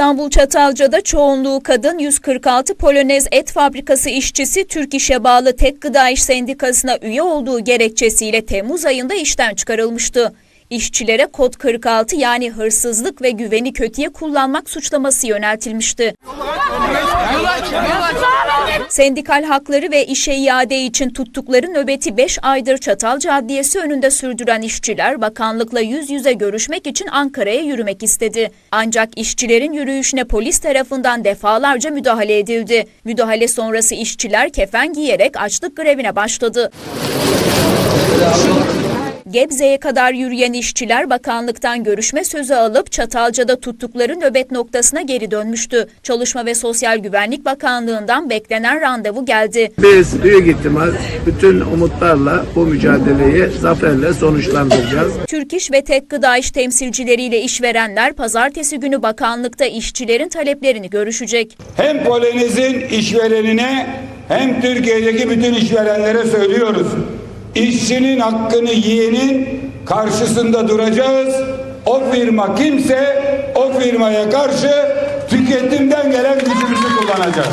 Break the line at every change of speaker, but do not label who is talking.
İstanbul Çatalca'da çoğunluğu kadın 146 Polonez et fabrikası işçisi Türk İş'e bağlı Tek Gıda İş Sendikası'na üye olduğu gerekçesiyle Temmuz ayında işten çıkarılmıştı. İşçilere kod 46 yani hırsızlık ve güveni kötüye kullanmak suçlaması yöneltilmişti. Sendikal hakları ve işe iade için tuttukları nöbeti 5 aydır Çatalca Adliyesi önünde sürdüren işçiler bakanlıkla yüz yüze görüşmek için Ankara'ya yürümek istedi. Ancak işçilerin yürüyüşüne polis tarafından defalarca müdahale edildi. Müdahale sonrası işçiler kefen giyerek açlık grevine başladı. Gebze'ye kadar yürüyen işçiler bakanlıktan görüşme sözü alıp Çatalca'da tuttukları nöbet noktasına geri dönmüştü. Çalışma ve Sosyal Güvenlik Bakanlığı'ndan beklenen randevu geldi.
Biz büyük ihtimal bütün umutlarla bu mücadeleyi zaferle sonuçlandıracağız.
Türk İş ve Tek Gıda İş temsilcileriyle işverenler pazartesi günü bakanlıkta işçilerin taleplerini görüşecek.
Hem Polonez'in işverenine hem Türkiye'deki bütün işverenlere söylüyoruz. İşçinin hakkını yiyenin karşısında duracağız. O firma kimse o firmaya karşı tüketimden gelen gücümüzü kullanacağız.